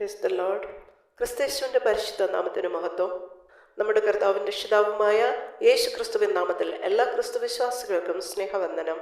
ക്രിസ്ത load ക്രിസ്തേശുവിന്റെ പരിശുദ്ധ നാമത്തിന് മഹത്വം. നമ്മുടെ കർത്താവിന്റെ രക്ഷിതാവുമായ യേശു ക്രിസ്തുവിൻ നാമത്തിൽ എല്ലാ ക്രിസ്തു വിശ്വാസികൾക്കും സ്നേഹവന്ദനം.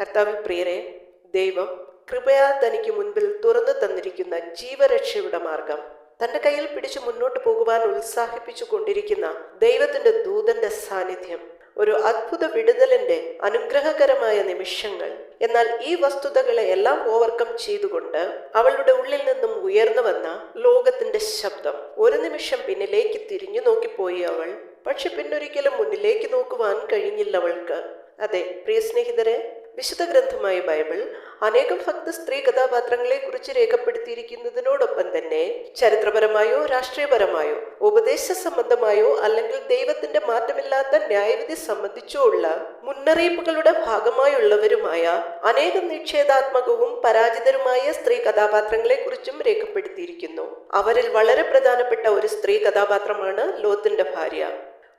കർത്താവ് പ്രിയരെ ദൈവം കൃപയാ തനിക്ക് മുൻപിൽ തുറന്നു തന്നിരിക്കുന്ന ജീവരക്ഷയുടെ മാർഗം. തന്റെ കയ്യിൽ പിടിച്ചു മുന്നോട്ട് പോകുവാൻ ഉത്സാഹിപ്പിച്ചു കൊണ്ടിരിക്കുന്ന ദൈവത്തിന്റെ ദൂതന്റെ സാന്നിധ്യം. ഒരു അത്ഭുത വിടുതലിന്റെ അനുഗ്രഹകരമായ നിമിഷങ്ങൾ. എന്നാൽ ഈ വസ്തുതകളെ എല്ലാം ഓവർകം ചെയ്തുകൊണ്ട് അവളുടെ ഉള്ളിൽ നിന്നും ഉയർന്നു വന്ന ലോകത്തിന്റെ ശബ്ദം. ഒരു നിമിഷം പിന്നിലേക്ക് തിരിഞ്ഞു നോക്കിപ്പോയി അവൾ. പക്ഷെ പിന്നൊരിക്കലും മുന്നിലേക്ക് നോക്കുവാൻ കഴിഞ്ഞില്ല അവൾക്ക്. അതെ പ്രിയ സ്നേഹിതരെ വിശുദ്ധ ഗ്രന്ഥമായ ബൈബിൾ അനേകം ഭക്ത സ്ത്രീ കഥാപാത്രങ്ങളെ കുറിച്ച് രേഖപ്പെടുത്തിയിരിക്കുന്നതിനോടൊപ്പം തന്നെ ചരിത്രപരമായോ രാഷ്ട്രീയപരമായോ ഉപദേശ സംബന്ധമായോ അല്ലെങ്കിൽ ദൈവത്തിന്റെ മാറ്റമില്ലാത്ത ന്യായവിധി സംബന്ധിച്ചോ ഉള്ള മുന്നറിയിപ്പുകളുടെ ഭാഗമായുള്ളവരുമായ അനേകം നിക്ഷേധാത്മകവും പരാജിതരുമായ സ്ത്രീ കഥാപാത്രങ്ങളെ കുറിച്ചും രേഖപ്പെടുത്തിയിരിക്കുന്നു. അവരിൽ വളരെ പ്രധാനപ്പെട്ട ഒരു സ്ത്രീ കഥാപാത്രമാണ് ലോത്തിന്റെ ഭാര്യ.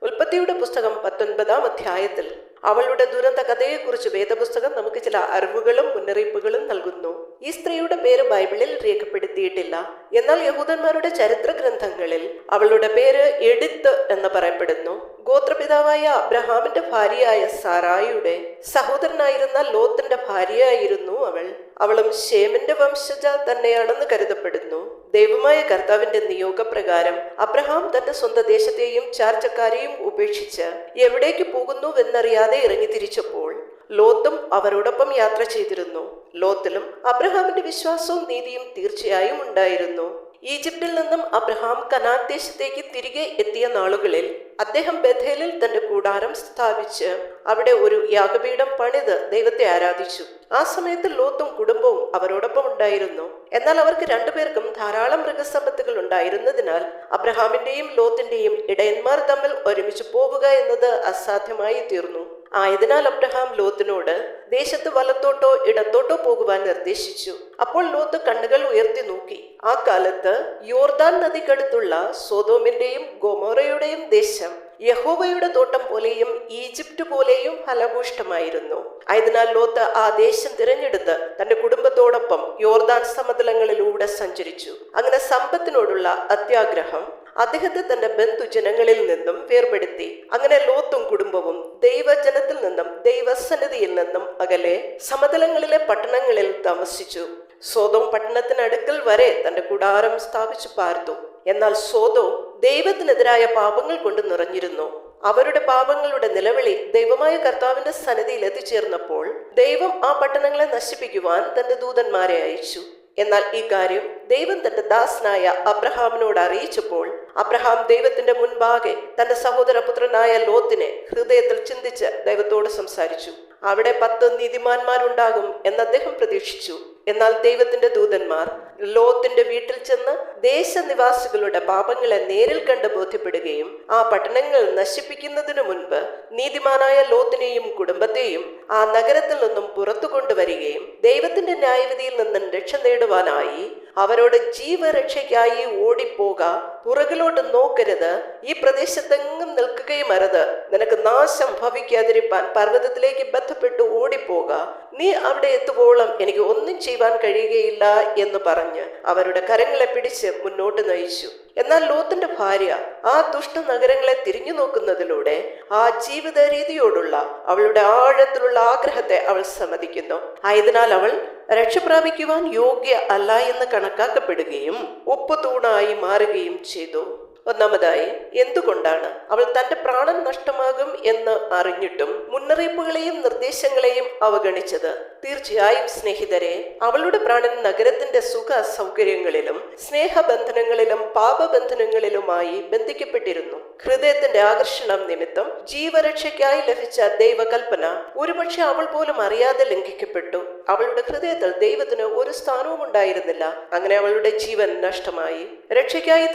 ഉൽപ്പത്തിയുടെ പുസ്തകം പത്തൊൻപതാം അധ്യായത്തിൽ അവളുടെ ദുരന്ത കഥയെക്കുറിച്ച് വേദപുസ്തകം നമുക്ക് ചില അറിവുകളും മുന്നറിയിപ്പുകളും നൽകുന്നു. ഈ സ്ത്രീയുടെ പേര് ബൈബിളിൽ രേഖപ്പെടുത്തിയിട്ടില്ല. എന്നാൽ യഹൂദന്മാരുടെ ചരിത്ര ഗ്രന്ഥങ്ങളിൽ അവളുടെ പേര് എഡിത്ത് എന്ന് പറയപ്പെടുന്നു. ഗോത്രപിതാവായ അബ്രഹാമിന്റെ ഭാര്യയായ സാറായിയുടെ സഹോദരനായിരുന്ന ലോത്തിന്റെ ഭാര്യയായിരുന്നു അവൾ. അവളും ഷേമിന്റെ വംശജ തന്നെയാണെന്ന് കരുതപ്പെടുന്നു. ദൈവമായ കർത്താവിന്റെ നിയോഗപ്രകാരം അബ്രഹാം തന്റെ സ്വന്തം ദേശത്തെയും ചാർച്ചക്കാരെയും ഉപേക്ഷിച്ച് എവിടേക്ക് പോകുന്നുവെന്നറിയാതെ ഇറങ്ങി തിരിച്ചപ്പോൾ ലോത്തും അവരോടൊപ്പം യാത്ര ചെയ്തിരുന്നു. ലോത്തിലും അബ്രഹാമിന്റെ വിശ്വാസവും നീതിയും തീർച്ചയായും ഉണ്ടായിരുന്നു. ഈജിപ്തിൽ നിന്നും അബ്രഹാം കനാൻ ദേശത്തേക്ക് തിരികെ എത്തിയ നാളുകളിൽ അദ്ദേഹം ബഥേലിൽ തന്റെ കൂടാരം സ്ഥാപിച്ച് അവിടെ ഒരു യാഗപീഠം പണിത് ദൈവത്തെ ആരാധിച്ചു. ആ സമയത്ത് ലോത്തും കുടുംബവും അവരോടൊപ്പം ഉണ്ടായിരുന്നു. എന്നാൽ അവർക്ക് രണ്ടുപേർക്കും ധാരാളം മൃഗസമ്പത്തുകൾ ഉണ്ടായിരുന്നതിനാൽ അബ്രഹാമിന്റെയും ലോത്തിന്റെയും ഇടയന്മാർ തമ്മിൽ ഒരുമിച്ച് പോവുക എന്നത് അസാധ്യമായി തീർന്നു. ആയതിനാൽ അബ്രഹാം ലോത്തിനോട് ദേശത്ത് വലത്തോട്ടോ ഇടത്തോട്ടോ പോകുവാൻ നിർദ്ദേശിച്ചു. അപ്പോൾ ലോത്ത് കണ്ണുകൾ ഉയർത്തി നോക്കി. ആ കാലത്ത് യോർദാൻ നദിക്കടുത്തുള്ള സോതോമിന്റെയും ഗൊമോറയുടെയും ദേശം യഹോവയുടെ തോട്ടം പോലെയും ഈജിപ്റ്റ് പോലെയും ഫലഭൂഷ്ടമായിരുന്നു. ആയതിനാൽ ലോത്ത് ആ ദേശം തിരഞ്ഞെടുത്ത് തന്റെ കുടുംബത്തോടൊപ്പം യോർദാൻ സമതലങ്ങളിലൂടെ സഞ്ചരിച്ചു. അങ്ങനെ സമ്പത്തിനോടുള്ള അത്യാഗ്രഹം അദ്ദേഹത്തെ തന്റെ ബന്ധുജനങ്ങളിൽ നിന്നും വേർപെടുത്തി. അങ്ങനെ ലോത്തും കുടുംബവും ദൈവജനത്തിൽ നിന്നും ദൈവസന്നിധിയിൽ നിന്നും അകലെ സമതലങ്ങളിലെ പട്ടണങ്ങളിൽ താമസിച്ചു. സോതോം പട്ടണത്തിനടുക്കൽ വരെ തന്റെ കൂടാരം സ്ഥാപിച്ചു പാർത്തു. എന്നാൽ സോതോ ദൈവത്തിനെതിരായ പാപങ്ങൾ കൊണ്ട് നിറഞ്ഞിരുന്നു. അവരുടെ പാപങ്ങളുടെ നിലവിളി ദൈവമായ കർത്താവിന്റെ സന്നിധിയിൽ എത്തിച്ചേർന്നപ്പോൾ ദൈവം ആ പട്ടണങ്ങളെ നശിപ്പിക്കുവാൻ തന്റെ ദൂതന്മാരെ അയച്ചു. എന്നാൽ ഈ കാര്യം ദൈവം തന്റെ ദാസനായ അബ്രഹാമിനോട് അറിയിച്ചപ്പോൾ അബ്രഹാം ദൈവത്തിന്റെ മുൻപാകെ തന്റെ സഹോദരപുത്രനായ ലോത്തിനെ ഹൃദയത്തിൽ ചിന്തിച്ച് ദൈവത്തോട് സംസാരിച്ചു. അവിടെ പത്ത് നീതിമാന്മാരുണ്ടാകും എന്ന് അദ്ദേഹം പ്രതീക്ഷിച്ചു. എന്നാൽ ദൈവത്തിന്റെ ദൂതന്മാർ ലോത്തിന്റെ വീട്ടിൽ ചെന്ന് ദേശനിവാസികളുടെ പാപങ്ങളെ നേരിൽ കണ്ട് ബോധ്യപ്പെടുകയും ആ പട്ടണങ്ങൾ നശിപ്പിക്കുന്നതിനു മുൻപ് നീതിമാനായ ലോത്തിനെയും കുടുംബത്തെയും ആ നഗരത്തിൽ നിന്നും പുറത്തു കൊണ്ടുവരികയും ദൈവത്തിന്റെ ന്യായവിധിയിൽ നിന്നും രക്ഷ നേടുവാനായി അവരോട് ജീവരക്ഷയ്ക്കായി ഓടിപ്പോക പുറകിലോട്ട് നോക്കരുത് ഈ പ്രദേശത്തെങ്ങും നിൽക്കുകയും അരുത്. നിനക്ക് നാശം ഭവിക്കാതിരിപ്പാൻ പർവതത്തിലേക്ക് ബന്ധപ്പെട്ട് ഓടിപ്പോക. നീ അവിടെ എത്തുവോളം എനിക്ക് ഒന്നും ചെയ്യുവാൻ കഴിയുകയില്ല എന്ന് പറഞ്ഞ്. അവരുടെ കരങ്ങളെ പിടിച്ച് മുന്നോട്ട് നയിച്ചു. എന്നാൽ ലോത്തിന്റെ ഭാര്യ ആ ദുഷ്ട നഗരങ്ങളെ തിരിഞ്ഞു നോക്കുന്നതിലൂടെ ആ ജീവിത രീതിയോടുള്ള അവളുടെ ആഴത്തിലുള്ള ആഗ്രഹത്തെ അവൾ സമ്മതിക്കുന്നു. ആയതിനാൽ അവൾ രക്ഷപ്രാപിക്കുവാൻ യോഗ്യ അല്ല എന്ന് കണക്കാക്കപ്പെടുകയും ഒപ്പുതൂണായി മാറുകയും ചെയ്തു. ഒന്നാമതായി എന്തുകൊണ്ടാണ് അവൾ തന്റെ പ്രാണൻ നഷ്ടമാകും എന്ന് അറിഞ്ഞിട്ടും മുന്നറിയിപ്പുകളെയും നിർദ്ദേശങ്ങളെയും അവഗണിച്ചത്? തീർച്ചയായും സ്നേഹിതരെ അവളുടെ പ്രാണൻ നഗരത്തിന്റെ സുഖ സൗകര്യങ്ങളിലും സ്നേഹബന്ധനങ്ങളിലും പാപബന്ധനങ്ങളിലുമായി ബന്ധിക്കപ്പെട്ടിരുന്നു. ഹൃദയത്തിന്റെ ആകർഷണം നിമിത്തം ജീവരക്ഷയ്ക്കായി ലഭിച്ച ദൈവകൽപ്പന ഒരുപക്ഷെ അവൾ പോലും അറിയാതെ ലംഘിക്കപ്പെട്ടു. അവളുടെ ഹൃദയത്തിൽ ദൈവത്തിന് ഒരു സ്ഥാനവും ഉണ്ടായിരുന്നില്ല അങ്ങനെ അവളുടെ ജീവൻ നഷ്ടമായി. രക്ഷയ്ക്കായി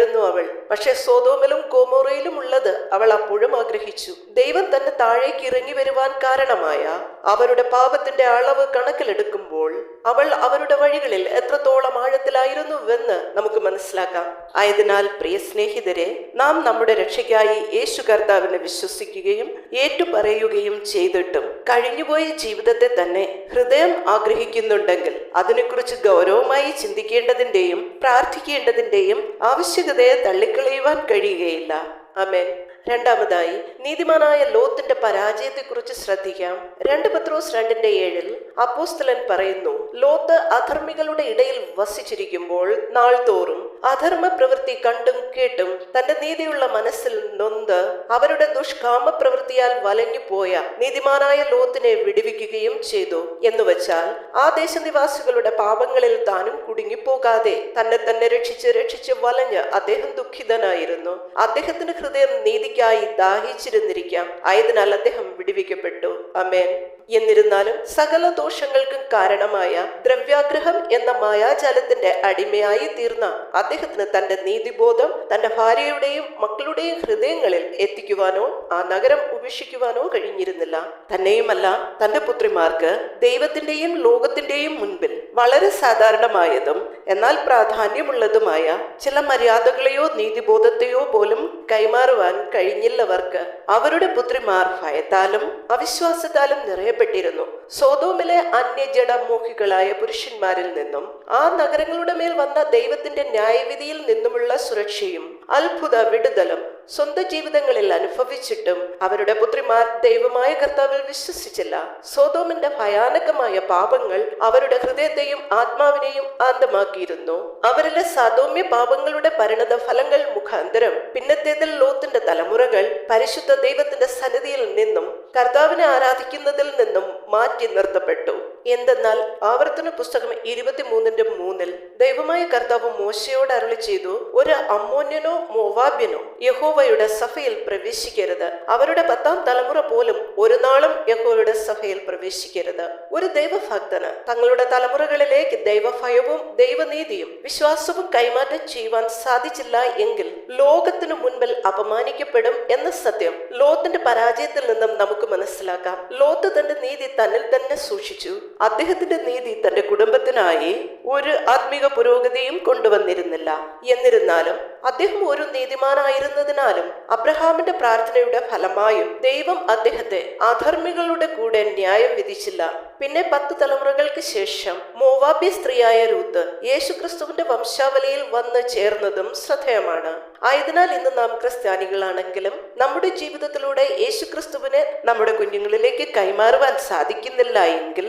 തിരഞ്ഞെടുക്കപ്പെട്ടവളായിരുന്നു അവൾ. പക്ഷെ സോതോമിലും കോമോറയിലും ഉള്ളത് അവൾ അപ്പോഴും ആഗ്രഹിച്ചു. ദൈവം തന്നെ താഴേക്ക് ഇറങ്ങി വരുവാൻ കാരണമായ അവരുടെ പാപത്തിന്റെ അളവ് കണക്കിലെടുക്കുമ്പോൾ അവൾ അവരുടെ വഴികളിൽ എത്രത്തോളം ആഴത്തിലായിരുന്നുവെന്ന് നമുക്ക് മനസ്സിലാക്കാം. ആയതിനാൽ പ്രിയ സ്നേഹിതരെ നാം നമ്മുടെ രക്ഷയ്ക്കായി യേശു കർത്താവിനെ വിശ്വസിക്കുകയും ഏറ്റുപറയുകയും ചെയ്തിട്ടും കഴിഞ്ഞുപോയ ജീവിതത്തെ തന്നെ ഹൃദയം ആഗ്രഹിക്കുന്നുണ്ടെങ്കിൽ അതിനെക്കുറിച്ച് ഗൗരവമായി ചിന്തിക്കേണ്ടതിന്റെയും പ്രാർത്ഥിക്കേണ്ടതിന്റെയും ആവശ്യകതയെ തള്ളിക്കളയുവാൻ കഴിയുകയില്ല. അമേൻ രണ്ടാമതായി നീതിമാനായ ലോത്തിന്റെ പരാജയത്തെക്കുറിച്ച് ശ്രദ്ധിക്കാം. രണ്ട് പത്രോസ് രണ്ടിന്റെ ഏഴിൽ അപ്പോസ്തലൻ പറയുന്നു ലോത്ത് അധർമ്മികളുടെ ഇടയിൽ വസിച്ചിരിക്കുമ്പോൾ നാൾതോറും അധർമ്മ പ്രവൃത്തി കണ്ടും കേട്ടും തന്റെ നീതിയുള്ള മനസ്സിൽ നൊന്ത് അവരുടെ ദുഷ്കാമ പ്രവൃത്തിയാൽ വലഞ്ഞു പോയ നീതിമാനായ ലോത്തിനെ വിടുവിക്കുകയും ചെയ്തു. എന്ന് വെച്ചാൽ ആ ദേശനിവാസികളുടെ പാപങ്ങളിൽ താനും കുടുങ്ങിപ്പോകാതെ തന്നെ തന്നെ രക്ഷിച്ച് രക്ഷിച്ച് വലഞ്ഞ് അദ്ദേഹം ദുഃഖിതനായിരുന്നു. അദ്ദേഹത്തിന്റെ ഹൃദയം നീതിക്കായി ദാഹിച്ചിരുന്നിരിക്കാം. ആയതിനാൽ അദ്ദേഹം വിടുവിക്കപ്പെട്ടു. അമേൻ എന്നിരുന്നാലും സകല ദോഷങ്ങൾക്കും കാരണമായ ദ്രവ്യാഗ്രഹം എന്ന മായാജാലത്തിന്റെ അടിമയായി തീർന്ന അദ്ദേഹത്തിന് തന്റെ നീതിബോധം തന്റെ ഭാര്യയുടെയും മക്കളുടെയും ഹൃദയങ്ങളിൽ എത്തിക്കുവാനോ ആ നഗരം ഉപേക്ഷിക്കുവാനോ കഴിഞ്ഞിരുന്നില്ല. തന്നെയുമല്ല തന്റെ പുത്രിമാർക്ക് ദൈവത്തിന്റെയും ലോകത്തിന്റെയും മുൻപിൽ വളരെ സാധാരണമായതും എന്നാൽ പ്രാധാന്യമുള്ളതുമായ ചില മര്യാദകളെയോ നീതിബോധത്തെയോ പോലും കൈമാറുവാൻ കഴിഞ്ഞില്ലവർക്ക് അവരുടെ പുത്രിമാർ ഭയത്താലും അവിശ്വാസത്താലും നിറയപ്പെട്ടിരുന്നു. സോതോമിലെ അന്യജടമോഹികളായ പുരുഷന്മാരിൽ നിന്നും ആ നഗരങ്ങളുടെ മേൽ വന്ന ദൈവത്തിന്റെ ന്യായവിധിയിൽ നിന്നുമുള്ള സുരക്ഷയും അത്ഭുത വിടുതലും സ്വന്തം ജീവിതങ്ങളിൽ അനുഭവിച്ചിട്ടും അവരുടെ പുത്രിമാർ ദൈവമായ കർത്താവിൽ വിശ്വസിച്ചില്ല. സോതോമിന്റെ ഭയാനകമായ പാപങ്ങൾ അവരുടെ ഹൃദയത്തെയും ആത്മാവിനെയും ആന്തമാക്കിയിരുന്നു അവരിലെ സാതോമ്യ പാപങ്ങളുടെ പരിണത ഫലങ്ങൾ മുഖാന്തരം പിന്നത്തേതിൽ ലോത്തിന്റെ തലമുറകൾ പരിശുദ്ധ ദൈവത്തിന്റെ സന്നിധിയിൽ നിന്നും കർത്താവിനെ ആരാധിക്കുന്നതിൽ നിന്നും മാറ്റി നിർത്തപ്പെട്ടു. എന്തെന്നാൽ ആവർത്തന പുസ്തകം ഇരുപത്തിമൂന്നിന്റെ മൂന്നിൽ ദൈവമായ കർത്താവ് മോശയോട് അരുളി ചെയ്തു ഒരു അമ്മോന്യനോ മോവാബ്യനോ യഹോവയുടെ സഭയിൽ പ്രവേശിക്കരുത്. അവരുടെ പത്താം തലമുറ പോലും ഒരു നാളും യഹോവയുടെ സഭയിൽ പ്രവേശിക്കരുത്. ഒരു ദൈവഭക്തന് തങ്ങളുടെ തലമുറകളിലേക്ക് ദൈവഭയവും ദൈവനീതിയും വിശ്വാസവും കൈമാറ്റം ചെയ്യുവാൻ സാധിച്ചില്ല എങ്കിൽ ലോകത്തിനു മുൻപിൽ അപമാനിക്കപ്പെടും എന്ന സത്യം ലോത്തിന്റെ പരാജയത്തിൽ നിന്നും നമുക്ക് മനസ്സിലാക്കാം. ലോത്ത് തന്റെ നീതി തന്നിൽ തന്നെ സൂക്ഷിച്ചു. അദ്ദേഹത്തിന്റെ നീതി തന്റെ കുടുംബത്തിനായി ഒരു ആത്മീക പുരോഗതിയും കൊണ്ടുവന്നിരുന്നില്ല. എന്നിരുന്നാലും അദ്ദേഹം ഒരു നീതിമാനായിരുന്നതിനാലും അബ്രഹാമിന്റെ പ്രാർത്ഥനയുടെ ഫലമായും ദൈവം അദ്ദേഹത്തെ അധർമ്മികളുടെ കൂടെ ന്യായം വിധിച്ചില്ല. പിന്നെ പത്ത് തലമുറകൾക്ക് ശേഷം മോവാബി സ്ത്രീയായ രൂത്ത് യേശുക്രിസ്തുവിന്റെ വംശാവലിയിൽ വന്ന് ചേർന്നതും ശ്രദ്ധേയമാണ്. ആയതിനാൽ ഇന്ന് നാം ക്രിസ്ത്യാനികളാണെങ്കിലും നമ്മുടെ ജീവിതത്തിലൂടെ യേശുക്രിസ്തുവിനെ നമ്മുടെ കുഞ്ഞുങ്ങളിലേക്ക് കൈമാറുവാൻ സാധിക്കുന്നില്ല എങ്കിൽ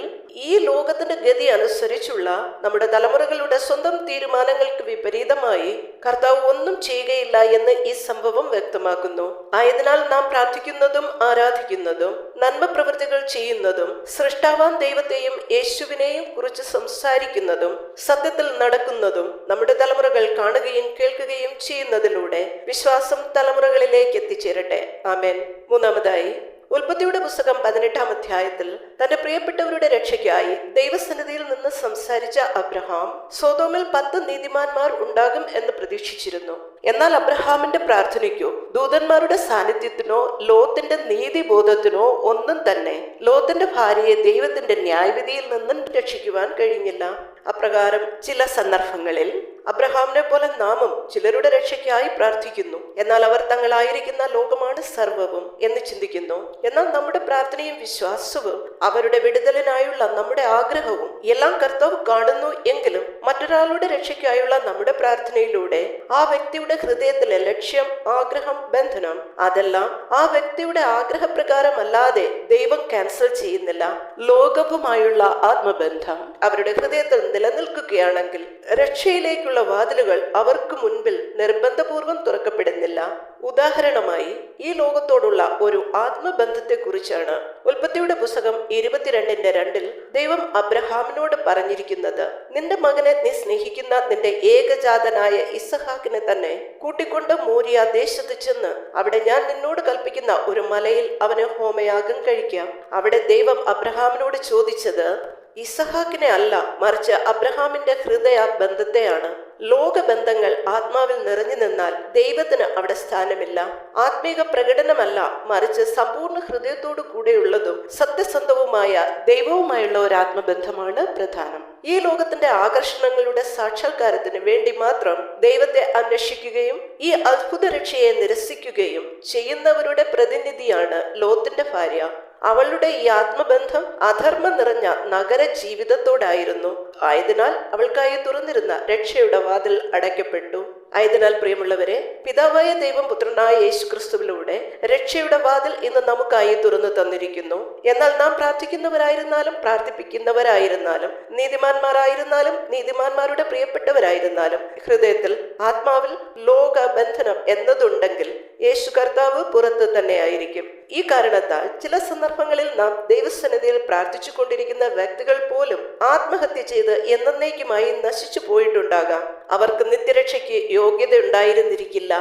ഈ ലോകത്തിന്റെ ഗതി അനുസരിച്ചുള്ള നമ്മുടെ തലമുറകളുടെ സ്വന്തം തീരുമാനങ്ങൾക്ക് വിപരീതമായി കർത്താവ് ഒന്നും ചെയ്യുകയില്ല എന്ന് ഈ സംഭവം വ്യക്തമാക്കുന്നു. ആയതിനാൽ നാം പ്രാർത്ഥിക്കുന്നതും ആരാധിക്കുന്നതും നന്മ പ്രവൃത്തികൾ ചെയ്യുന്നതും സൃഷ്ടാവാൻ ദൈവത്തെയും യേശുവിനെയും കുറിച്ച് സംസാരിക്കുന്നതും സത്യത്തിൽ നടക്കുന്നതും നമ്മുടെ തലമുറകൾ കാണുകയും കേൾക്കുകയും ചെയ്യുന്നതിലൂടെ വിശ്വാസം തലമുറകളിലേക്ക് എത്തിച്ചേരട്ടെ. ആമേൻ. മൂന്നാമതായി ഉൽപ്പത്തിയുടെ പുസ്തകം പതിനെട്ടാം അധ്യായത്തിൽ തന്റെ പ്രിയപ്പെട്ടവരുടെ രക്ഷയ്ക്കായി ദൈവസന്നിധിയിൽ നിന്ന് സംസാരിച്ച അബ്രഹാം സ്വതോമിൽ പത്ത് നീതിമാന്മാർ ഉണ്ടാകും എന്ന് പ്രതീക്ഷിച്ചിരുന്നു. എന്നാൽ അബ്രഹാമിന്റെ പ്രാർത്ഥനയ്ക്കോ ദൂതന്മാരുടെ സാന്നിധ്യത്തിനോ ലോത്തിന്റെ നീതിബോധത്തിനോ ഒന്നും തന്നെ ലോത്തിന്റെ ഭാര്യയെ ദൈവത്തിന്റെ ന്യായവിധിയിൽ നിന്നും രക്ഷിക്കുവാൻ കഴിഞ്ഞില്ല. അപ്രകാരം ചില സന്ദർഭങ്ങളിൽ അബ്രഹാമിനെ പോലെ നാമം ചിലരുടെ രക്ഷയ്ക്കായി പ്രാർത്ഥിക്കുന്നു. എന്നാൽ അവർ തങ്ങളായിരിക്കുന്ന ലോകമാണ് സർവവും എന്ന് ചിന്തിക്കുന്നു. എന്നാൽ നമ്മുടെ പ്രാർത്ഥനയും വിശ്വാസവും അവരുടെ വിടുതലിനായുള്ള നമ്മുടെ ആഗ്രഹവും എല്ലാം കർത്താവ് കാണുന്നു എങ്കിലും മറ്റൊരാളുടെ രക്ഷയ്ക്കായുള്ള നമ്മുടെ പ്രാർത്ഥനയിലൂടെ ആ വ്യക്തിയുടെ ഹൃദയത്തിലെ ലക്ഷ്യം ആഗ്രഹം ബന്ധനം അതെല്ലാം ആ വ്യക്തിയുടെ ആഗ്രഹപ്രകാരമല്ലാതെ ദൈവം ക്യാൻസൽ ചെയ്യുന്നില്ല. ലോകവുമായുള്ള ആത്മബന്ധം അവരുടെ ഹൃദയത്തിൽ നിലനിൽക്കുകയാണെങ്കിൽ രക്ഷയിലേക്കുള്ള വാതിലുകൾ അവർക്ക് മുൻപിൽ നിർബന്ധപൂർവം തുറക്കപ്പെടുന്നില്ല. ഉദാഹരണമായി ഈ ലോകത്തോടുള്ള ഒരു ആത്മബന്ധത്തെക്കുറിച്ചാണ് ഉൽപ്പത്തിയുടെ പുസ്തകം ഇരുപത്തിരണ്ടിന്റെ രണ്ടിൽ ദൈവം അബ്രഹാമിനോട് പറഞ്ഞിരിക്കുന്നത്. നിന്റെ മകനെ നീ സ്നേഹിക്കുന്ന നിന്റെ ഏകജാതനായ ഇസഹാക്കിനെ തന്നെ കൂട്ടിക്കൊണ്ട് മൂരിയ ദേശത്ത് ചെന്ന് അവിടെ ഞാൻ നിന്നോട് കൽപ്പിക്കുന്ന ഒരു മലയിൽ അവന് ഹോമയാഗം കഴിക്കാം. അവിടെ ദൈവം അബ്രഹാമിനോട് ചോദിച്ചത് ഇസഹാക്കിനെ അല്ല മറിച്ച് അബ്രഹാമിന്റെ ഹൃദയ ബന്ധത്തെയാണ് ലോകബന്ധങ്ങൾ ആത്മാവിൽ നിറഞ്ഞു നിന്നാൽ ദൈവത്തിന് അവിടെ സ്ഥാനമില്ല. ആത്മീക പ്രകടനമല്ല മറിച്ച് സമ്പൂർണ ഹൃദയത്തോടു കൂടെയുള്ളതും സത്യസന്ധവുമായ ദൈവവുമായുള്ള ഒരു ആത്മബന്ധമാണ് പ്രധാനം. ഈ ലോകത്തിന്റെ ആകർഷണങ്ങളുടെ സാക്ഷാത്കാരത്തിന് വേണ്ടി മാത്രം ദൈവത്തെ അന്വേഷിക്കുകയും ഈ അത്ഭുത രക്ഷയെ നിരസിക്കുകയും ചെയ്യുന്നവരുടെ പ്രതിനിധിയാണ് ലോത്തിന്റെ ഭാര്യ. അവളുടെ ഈ ആത്മബന്ധം അധർമ്മം നിറഞ്ഞ നഗര ജീവിതത്തോടായിരുന്നു ആയതിനാൽ അവൾക്കായി തുറന്നിരുന്ന രക്ഷയുടെ വാതിൽ അടയ്ക്കപ്പെട്ടു. ആയതിനാൽ പ്രിയമുള്ളവരെ പിതാവായ ദൈവം പുത്രനായ യേശു ക്രിസ്തുവിലൂടെ രക്ഷയുടെ വാതിൽ ഇന്ന് നമുക്കായി തുറന്നു തന്നിരിക്കുന്നു. എന്നാൽ നാം പ്രാർത്ഥിക്കുന്നവരായിരുന്നാലും പ്രാർത്ഥിപ്പിക്കുന്നവരായിരുന്നാലും നീതിമാന്മാരായിരുന്നാലും നീതിമാന്മാരുടെ പ്രിയപ്പെട്ടവരായിരുന്നാലും ഹൃദയത്തിൽ ആത്മാവിൽ ലോക ബന്ധനം എന്നതുണ്ടെങ്കിൽ യേശു കർത്താവ് പുറത്ത് തന്നെയായിരിക്കും ഈ കാരണത്താൽ ചില സന്ദർഭങ്ങളിൽ നാം ദൈവസന്നിധിയിൽ പ്രാർത്ഥിച്ചു കൊണ്ടിരിക്കുന്ന വ്യക്തികൾ പോലും ആത്മഹത്യ ചെയ്ത് എന്നേക്കുമായി നശിച്ചു പോയിട്ടുണ്ടാകാം. അവർക്ക് നിത്യരക്ഷയ്ക്ക് യോഗ്യത ഉണ്ടായിരുന്നിരിക്കില്ല.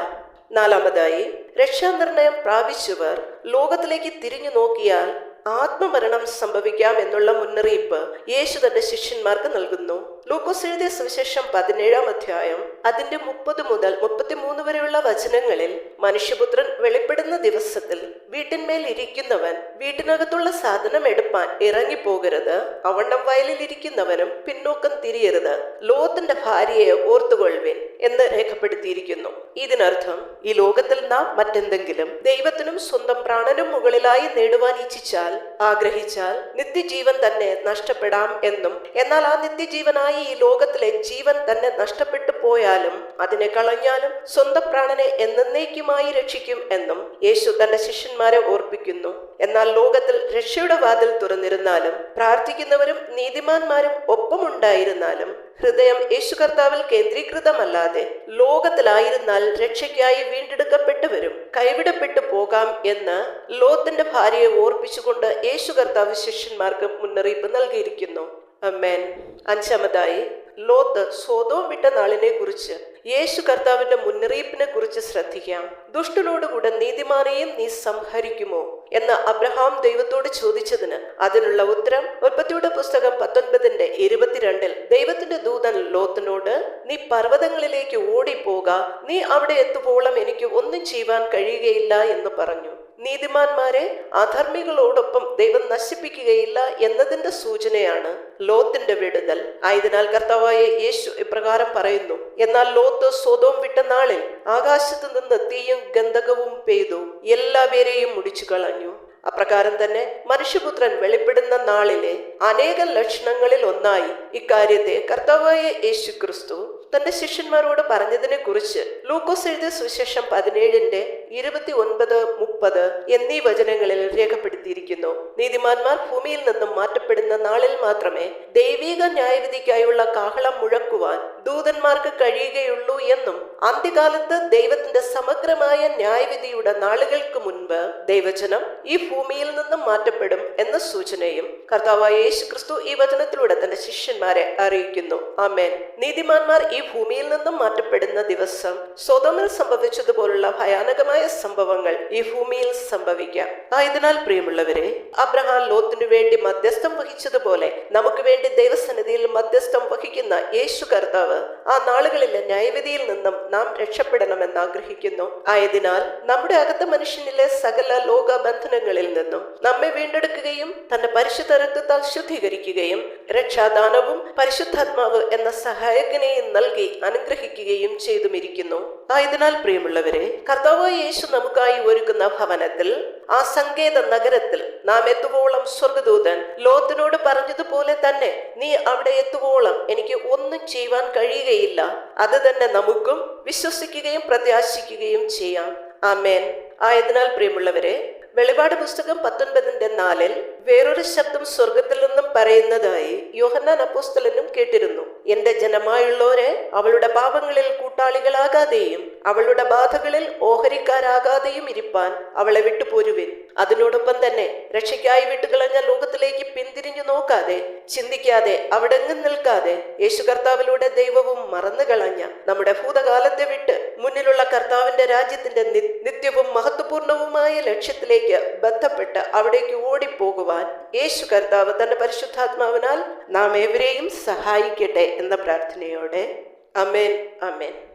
നാലാമതായി രക്ഷാനിർണയം പ്രാപിച്ചവർ ലോകത്തിലേക്ക് തിരിഞ്ഞു നോക്കിയാൽ ആത്മമരണം സംഭവിക്കാം എന്നുള്ള മുന്നറിയിപ്പ് യേശു തന്റെ ശിഷ്യന്മാർക്ക് നൽകുന്നു. ലൂക്കോസ് എഴുതിയ സുവിശേഷം പതിനേഴാം അധ്യായം അതിന്റെ മുപ്പത് മുതൽ മുപ്പത്തിമൂന്ന് വരെയുള്ള വചനങ്ങളിൽ മനുഷ്യപുത്രൻ വെളിപ്പെടുന്ന ദിവസത്തിൽ വീട്ടിന്മേൽ ഇരിക്കുന്നവൻ വീട്ടിനകത്തുള്ള സാധനം എടുപ്പാൻ ഇറങ്ങിപ്പോകരുത്. അവണ്ണം വയലിൽ ഇരിക്കുന്നവനും പിന്നോക്കം തിരിയരുത്. ലോകത്തിന്റെ ഭാര്യയെ ഓർത്തുകൊള്ളുവിൻ എന്ന് രേഖപ്പെടുത്തിയിരിക്കുന്നു. ഇതിനർത്ഥം ഈ ലോകത്തിൽ നാം മറ്റെന്തെങ്കിലും ദൈവത്തിനും സ്വന്തം പ്രാണനും മുകളിലായി നേടുവാൻ ഇച്ഛിച്ചാൽ ആഗ്രഹിച്ചാൽ നിത്യജീവൻ തന്നെ നഷ്ടപ്പെടാം എന്നും എന്നാൽ ആ നിത്യജീവനായി ഈ ലോകത്തിലെ ജീവൻ തന്നെ നഷ്ടപ്പെട്ടു പോയാലും അതിനെ കളഞ്ഞാലും സ്വന്തം പ്രാണനെ എന്നേക്കുമായി രക്ഷിക്കും എന്നും യേശു തന്റെ ശിഷ്യന്മാരെ ഓർപ്പിക്കുന്നു. എന്നാൽ ലോകത്തിൽ രക്ഷയുടെ വാതിൽ തുറന്നിരുന്നാലും പ്രാർത്ഥിക്കുന്നവരും നീതിമാന്മാരും ഒപ്പമുണ്ടായിരുന്നാലും ഹൃദയം യേശു കർത്താവിൽ കേന്ദ്രീകൃതമല്ലാതെ ലോകത്തിലായിരുന്നാൽ രക്ഷയ്ക്കായി വീണ്ടെടുക്കപ്പെട്ടവരും കൈവിടപ്പെട്ടു പോകാം എന്ന് ലോത്തിന്റെ ഭാര്യയെ ഓർപ്പിച്ചുകൊണ്ട് യേശു കർത്താവ് ശിഷ്യന്മാർക്ക് മുന്നറിയിപ്പ് നൽകിയിരിക്കുന്നു. അമ്മേൻ. അഞ്ചാമതായി ലോത്ത് സ്വതവും വിട്ട നാളിനെ കുറിച്ച് യേശു കർത്താവിന്റെ മുന്നറിയിപ്പിനെ കുറിച്ച് ശ്രദ്ധിക്കാം. ദുഷ്ടനോടുകൂടെ നീതിമാനെയും നീ സംഹരിക്കുമോ? എന്ന് അബ്രഹാം ദൈവത്തോട് ചോദിച്ചതിന് അതിനുള്ള ഉത്തരം ഉൽപ്പത്തിയുടെ പുസ്തകം പത്തൊൻപതിന്റെ ഇരുപത്തിരണ്ടിൽ ദൈവത്തിന്റെ ദൂതൻ ലോത്തിനോട് നീ പർവതങ്ങളിലേക്ക് ഓടിപ്പോക. നീ അവിടെ എത്തുവോളം എനിക്ക് ഒന്നും ചെയ്യുവാൻ കഴിയുകയില്ല എന്ന് പറഞ്ഞു. നീതിമാന്മാരെ അധർമ്മികളോടൊപ്പം ദൈവം നശിപ്പിക്കുകയില്ല എന്നതിന്റെ സൂചനയാണ് ലോത്തിന്റെ വിടുതൽ. ആയതിനാൽ കർത്താവായ യേശു ഇപ്രകാരം പറയുന്നു എന്നാൽ ലോത്ത് സ്വതവും വിട്ട നാളിൽ ആകാശത്ത് നിന്ന് തീയും ഗന്ധകവും പെയ്തു എല്ലാവരെയും മുടിച്ചു കളഞ്ഞു. അപ്രകാരം തന്നെ മനുഷ്യപുത്രൻ വെളിപ്പെടുന്ന നാളിലെ അനേക ലക്ഷണങ്ങളിൽ ഒന്നായി ഇക്കാര്യത്തെ കർത്താവായ യേശു ക്രിസ്തു തന്റെ ശിഷ്യന്മാരോട് പറഞ്ഞതിനെ കുറിച്ച് ലൂക്കോസ് എഴുതിയ സുവിശേഷം പതിനേഴിന്റെ ഇരുപത്തി ഒൻപത് മുപ്പത് എന്നീ വചനങ്ങളിൽ രേഖപ്പെടുത്തിയിരിക്കുന്നു. നീതിമാന്മാർ ഭൂമിയിൽ നിന്നും മാറ്റപ്പെടുന്ന നാളിൽ മാത്രമേ ദൈവിക ന്യായവിധിക്കായുള്ള കാഹളം മുഴക്കുവാൻ ദൂതന്മാർക്ക് കഴിയുകയുള്ളൂ എന്നും അന്ത്യകാലത്ത് ദൈവത്തിന്റെ സമഗ്രമായ ന്യായവിധിയുടെ നാളുകൾക്ക് മുൻപ് ദൈവചനം ഈ ഭൂമിയിൽ നിന്നും മാറ്റപ്പെടും എന്ന സൂചനയും കർത്താവായ യേശു ക്രിസ്തു ഈ വചനത്തിലൂടെ തന്റെ ശിഷ്യന്മാരെ അറിയിക്കുന്നു. ആമേൻ. നീതിമാന്മാർ ഈ ഭൂമിയിൽ നിന്നും മാറ്റപ്പെടുന്ന ദിവസം സ്വതമിൽ സംഭവിച്ചതുപോലുള്ള ഭയാനകമായ സംഭവങ്ങൾ ഈ ഭൂമിയിൽ സംഭവിക്കാം. ആയതിനാൽ പ്രിയമുള്ളവരെ അബ്രഹാം ലോത്തിനു വേണ്ടി മധ്യസ്ഥം വഹിച്ചതുപോലെ നമുക്ക് വേണ്ടി ദൈവസന്നിധിയിൽ മധ്യസ്ഥം വഹിക്കുന്ന യേശു കർത്താവ് ആ നാളുകളിലെ ന്യായവിധിയിൽ നിന്നും നാം രക്ഷപ്പെടണമെന്ന് ആഗ്രഹിക്കുന്നു. ആയതിനാൽ നമ്മുടെ അകത്ത മനുഷ്യനിലെ സകല ലോക ബന്ധനങ്ങളിൽ നിന്നും നമ്മെ വീണ്ടെടുക്കുകയും തന്റെ പരിശുദ്ധ രക്തത്താൽ ശുദ്ധീകരിക്കുകയും രക്ഷാദാനവും പരിശുദ്ധാത്മാവ് എന്ന സഹായകനെയും നൽകി അനുഗ്രഹിക്കുകയും ചെയ്തുമിരിക്കുന്നു. ആയതിനാൽ പ്രിയമുള്ളവരെ കർത്താവ് യേശു നമുക്കായി ഒരുക്കുന്ന ഭവനത്തിൽ ആ സങ്കേത നഗരത്തിൽ നാം എത്തുവോളം സ്വർഗദൂതൻ ലോത്തിനോട് പറഞ്ഞതുപോലെ തന്നെ നീ അവിടെ എത്തുവോളം എനിക്ക് ഒന്നും ചെയ്യുവാൻ കഴിയുകയില്ല. അത് തന്നെ നമുക്കും വിശ്വസിക്കുകയും പ്രത്യാശിക്കുകയും ചെയ്യാം. ആമേൻ. ആയതിനാൽ പ്രിയമുള്ളവരെ വെളിപാട് പുസ്തകം പത്തൊൻപതിന്റെ നാലിൽ വേറൊരു ശബ്ദം സ്വർഗത്തിൽ നിന്നും പറയുന്നതായി യോഹന്നാൻ അപ്പോസ്തലനും കേട്ടിരുന്നു. എന്റെ ജനമായുള്ളവരെ അവളുടെ പാപങ്ങളിൽ കൂട്ടാളികളാകാതെയും അവളുടെ ബാധകളിൽ ഓഹരിക്കാരാകാതെയും ഇരിപ്പാൻ അവളെ വിട്ടുപോരുവിൻ. അതിനോടൊപ്പം തന്നെ രക്ഷയ്ക്കായി വിട്ടുകളഞ്ഞ ലോകത്തിലേക്ക് പിന്തിരിഞ്ഞു നോക്കാതെ ചിന്തിക്കാതെ അവിടെങ്ങും നിൽക്കാതെ യേശു കർത്താവിലൂടെ ദൈവവും മറന്നു കളഞ്ഞ നമ്മുടെ ഭൂതകാലത്തെ വിട്ട് മുന്നിലുള്ള കർത്താവിന്റെ രാജ്യത്തിന്റെ നിത്യവും മഹത്വപൂർണവുമായ ലക്ഷ്യത്തിലേക്ക് ബന്ധപ്പെട്ട് അവിടേക്ക് ഓടിപ്പോകുവാൻ യേശു കർത്താവ് തന്റെ പരിശുദ്ധാത്മാവിനാൽ നാം ഏവരെയും സഹായിക്കട്ടെ എന്ന പ്രാർത്ഥനയോടെ. അമേൻ അമേൻ.